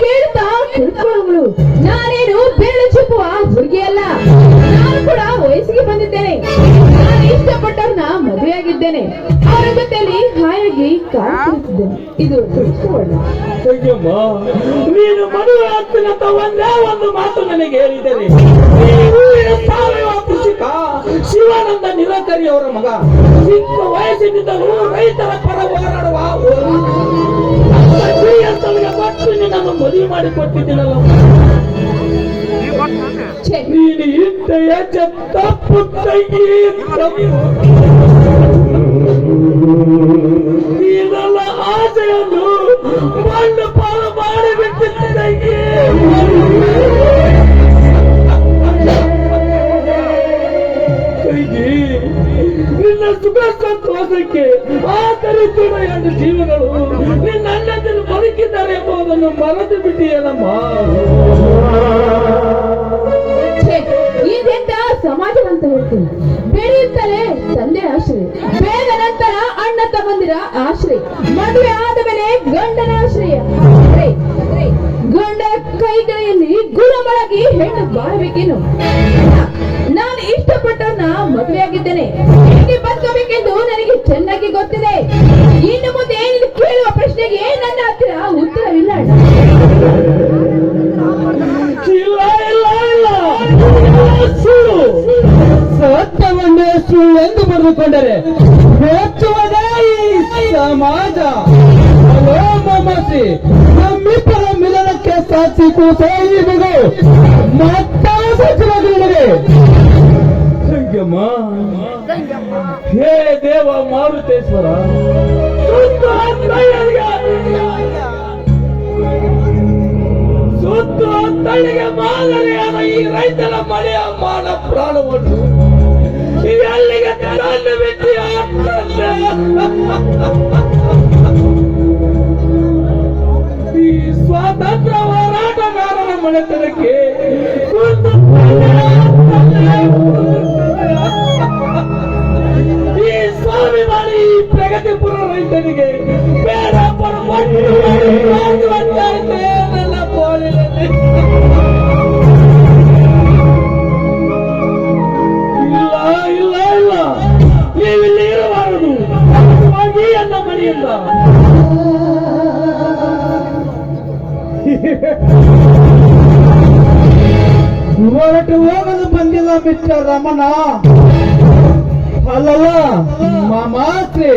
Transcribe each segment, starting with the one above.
ಕೇಳ್ತಾ ಕುಳಿತುಕೊಳ್ಳುವಳು ನಾನೇನು ಬೇಳೆ ಚುಪ್ಪುವ ಹುಡುಗಿ ಅಲ್ಲ. ನಾನು ಕೂಡ ವಯಸ್ಸಿಗೆ ಬಂದಿದ್ದೇನೆ. ನಾನು ಇಷ್ಟಪಟ್ಟವ್ರನ್ನ ಮದುವೆಯಾಗಿದ್ದೇನೆ. ಅವರ ಜೊತೆಯಲ್ಲಿ ಹಾಯಾಗಿ ಇದು ನೀನು ಮದುವೆ ಒಂದೇ ಒಂದು ಮಾತು ನನಗೆ ಹೇಳಿದರೆ ನೀನು ಸಾವಯವ ಕೃಷಿಕ? ಶಿವಾನಂದ ನಿರಾಕರಿ ಅವರ ಮಗ. ಚಿಕ್ಕ ವಯಸ್ಸಿನಿಂದಲೂ ರೈತರ ಪರ ಹೋರಾಡುವ ಮದುವೆ ಮಾಡಿ ಕೊಟ್ಟಿದ್ದೀನಲ್ಲ. ನೀನು ಹೆಜ್ಜೆ ತಪ್ಪು ತಂಗಿ ತಪ್ಪು ನೀನಲ್ಲ ಆಸೆಯನ್ನು ಮಣ್ಣು ಪಾಲು ಮಾಡಿಬಿಟ್ಟಿದ್ದ ತಂಗಿ ನಿನ್ನ ಸುಖ ಸಂತೋಷಕ್ಕೆ ಆತರಿಸಿದ ಎರಡು ಜೀವಗಳು ನಿನ್ನ ಅಣ್ಣದಲ್ಲಿ ಬದುಕಿದ್ದಾರೆ ಎಂಬುದನ್ನು ಮರೆತು ಬಿಟ್ಟಿಯಲ್ಲಮ್ಮ ಇದೆಂತ ಸಮಾಜವಂತ ಹೇಳ್ತೀನಿ ಬೆಳೆಯುತ್ತಲೇ ತಂದೆ ಆಶ್ರಯ ಬೇಗ ನಂತರ ಅಣ್ಣ ತಮ್ಮಂದಿರ ಆಶ್ರಯ, ಮದುವೆ ಆದ ಮೇಲೆ ಗಂಡನ ಆಶ್ರಯ. ಗಂಡ ಕೈಗಳಲ್ಲಿ ಗುಣಮಳಗಿ ಹೆಣ್ಣು ಬಾಳ್ಬೇಕೇನು ನಾನು ಇಷ್ಟಪಟ್ಟವನ್ನ ಮದುವೆಯಾಗಿದ್ದೇನೆ ಹೇಗೆ ಬದುಕಬೇಕೆಂದು ನನಗೆ ಚೆನ್ನಾಗಿ ಗೊತ್ತಿದೆ. ಇನ್ನು ಮುಂದೆ ಕೇಳುವ ಪ್ರಶ್ನೆಗೆ ನನ್ನ ಎಂದು ಬರೆದುಕೊಂಡರೆ ಈ ಸಮಾಜ ನಮ್ಮಿಬ್ಬರ ಮಿಲನಕ್ಕೆ ಸಾಕ್ಷಿ ಕೂಸ ಈ ಮಗು. ಮತ್ತಾವ ಸಚಿವರು ನಿನಗೆ. ಸಂಗಮ ಹೇ ದೇವ ಮಾರುತೇಶ್ವರ. ಸುತ್ತ ತಳಿಗೆ ಮಾದರಿಯಾದ ಈ ರೈತರ ಮಳೆಯ ಮಾನ ಪ್ರಾಣವನ್ನು ಎಲ್ಲಿಗೆ ತಂದು ಬಿಟ್ಟಿಯ ಈ ಸ್ವಾತಂತ್ರ್ಯ ಹೋರಾಟಗಾರರ ಮನೆತನಕ್ಕೆ ಈ ಸ್ವಾಭಿಮಾನಿ ಪ್ರಗತಿಪುರ ರೈತನಿಗೆ మిత్ర రమణ. అల్లలా మా మాత్రే.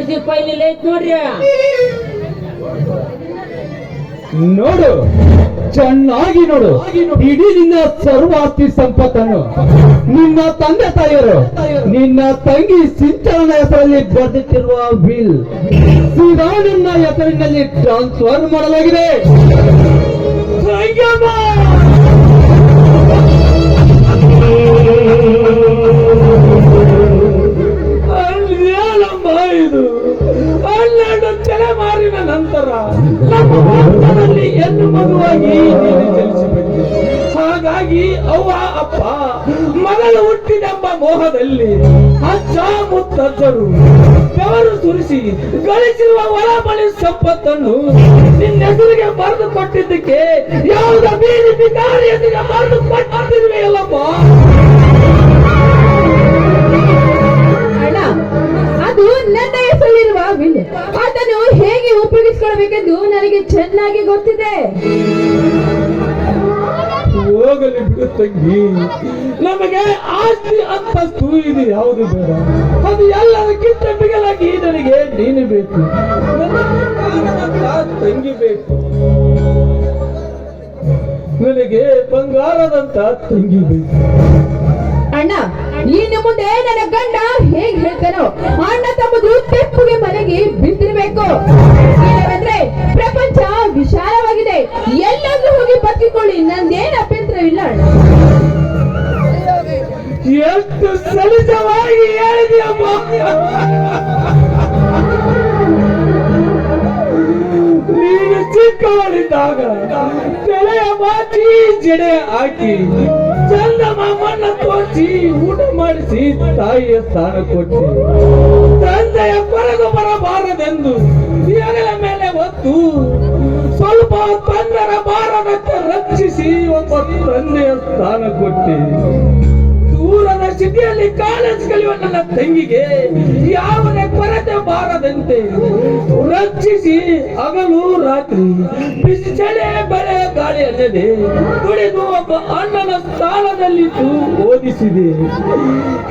ತರಿಸಿ ಪೈಲಿ ಐತ್ ನೋಡ್ರಿ. ನೋಡು ಚೆನ್ನಾಗಿ ನೋಡು. ಇಡೀ ನಿನ್ನ ಸರ್ವಾಸ್ತಿ ಸಂಪತ್ತನ್ನು ನಿನ್ನ ತಂದೆ ತಾಯಿಯರು ನಿನ್ನ ತಂಗಿ ಸಿಂಚನ ಹೆಸರಲ್ಲಿ ಬರೆದಿಟ್ಟಿರುವ ಬಿಲ್ ಸೀದಾ ನಿನ್ನ ಹೆಸರಿನಲ್ಲಿ ಟ್ರಾನ್ಸ್ಫರ್ ಮಾಡಲಾಗಿದೆ. ಮಗುವಾಗಿ ನೀನು ಜನಿಸಬೇಕು. ಹಾಗಾಗಿ ಅವ್ವ, ಅಪ್ಪ, ಮಗಳು ಹುಟ್ಟಿದೆಂಬ ಮೋಹದಲ್ಲಿ ಅಜ್ಜ ಮುತ್ತಜ್ಜರು ಬೆವರು ಸುರಿಸಿ ಗಳಿಸಿರುವ ಒಳಬಳಿ ಸಂಪತ್ತನ್ನು ನಿನ್ನ ಹೆಸರಿಗೆ ಬರೆದು ಕೊಟ್ಟಿದ್ದಕ್ಕೆ ಯಾವುದ ಬೀದಿ ಬಿಕಾರಿ ಎದುರಿಗೆ ಬರೆದು ಕೊಟ್ಟಿದ್ವಿ ಅಲ್ಲಪ್ಪ. ಅದು ನನ್ನ ಹೆಸರಿರುವ ಅದನ್ನು ಹೇಗೆ ಉಪಯೋಗಿಸಿಕೊಳ್ಬೇಕೆಂದು ನನಗೆ ಚೆನ್ನಾಗಿ ಗೊತ್ತಿದೆ. ಹೋಗಲಿ ಬಿಡು ತಂಗಿ ನಮಗೆ ಆಸ್ತಿ ಅಂತಸ್ತು ಇದು, ಯಾವುದು ಬೇಡ. ಅದು ಎಲ್ಲದಕ್ಕಿಂತ ಮಿಗಿಲಾಗಿ ನನಗೆ ನೀನು ಬೇಕು. ತಂಗಿ ಬೇಕು. ನನಗೆ ಬಂಗಾರದಂತ ತಂಗಿ ಬೇಕು. ಅಣ್ಣ ನೀನು ಮುಂದೆ ನನ್ನ ಗಂಡ ಹೇಗ್ ಹೇಳ್ತಾನೋ? ಅಣ್ಣ ತಮ್ಮದು ತೆಪ್ಪುಗೆ ಮನೆಗೆ ಬಿದ್ದಿರ್ಬೇಕು. ಎಷ್ಟು ಸಲಿಸವಾಗಿ ಹೇಳಿದೆಯಮ್ಮ ನೀನು ಚಿಕ್ಕವಳಿದ್ದಾಗ ತಲೆಯ ಬಾಚಿ ಜಡೆ ಹಾಕಿ ಚಂದ ಮಾಮನ್ನ ತೋರಿಸಿ, ಊಟ ಮಾಡಿಸಿ, ತಾಯಿಯ ಸ್ಥಾನ ಕೊಟ್ಟು. ತಂದೆಯ ಕೊರಗು ಬರಬಾರದೆಂದು ಹೆಗಲ ಮೇಲೆ ಒತ್ತು, ಸ್ವಲ್ಪ ತಂದರ ಬಾರದಕ್ಕೆ ರಕ್ಷಿಸಿ, ಒಬ್ಬ ತಂದೆಯ ಸ್ಥಾನ ಕೊಟ್ಟೆ. ದೂರದ ಸ್ಥಿತಿಯಲ್ಲಿ ಕಾಲೇಜ್ ಕಲಿಯುವ ನನ್ನ ತಂಗಿಗೆ, ಯಾವುದೇ ಕೊರತೆ ಬಾರದಂತೆ ರಕ್ಷಿಸಿ ಹಗಲು ರಾತ್ರಿ ಬಿಸಿ ಬರೆ ಗಾಳಿ ಅನ್ನದೆ ದುಡಿದು ಒಬ್ಬ ಅಣ್ಣನ ಸ್ಥಾನದಲ್ಲಿ ಓದಿಸಿದೆ.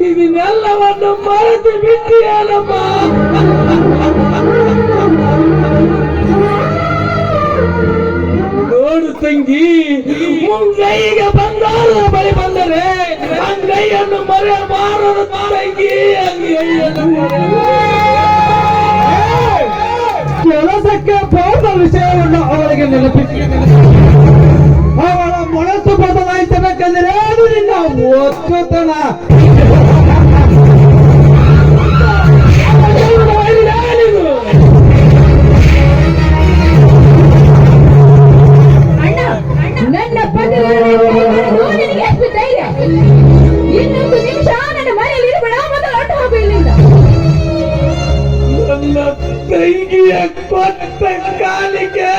ಇದನ್ನೆಲ್ಲವನ್ನು ಮರೆತು ಬಿಟ್ಟಿಯಲ್ಲಮ್ಮ. ನೋಡು ತಂಗಿ ಮುಂಗೈಗೆ ಬಂಗಾರದ ಬಳಿ ಬಂದರೆ ಅಂಗೈಯನ್ನು ಮರೆಯಬಾರದು ತಂಗಿ ಅಂಗೈಯನ್ನು ಕೆಲಸಕ್ಕೆ ಹೋದ ವಿಷಯವನ್ನು ಅವರಿಗೆ ನೆನಪಿಸಿ ಅವಳ ಮನಸ್ಸು ಬದಲಾಯಿಸಬೇಕೆಂದರೆ ಅದು ನಿನ್ನ ಒತ್ತುತನ ತಂಗಿಯ ಕೊಟ್ಟ ಕಾಲಿಗೆ.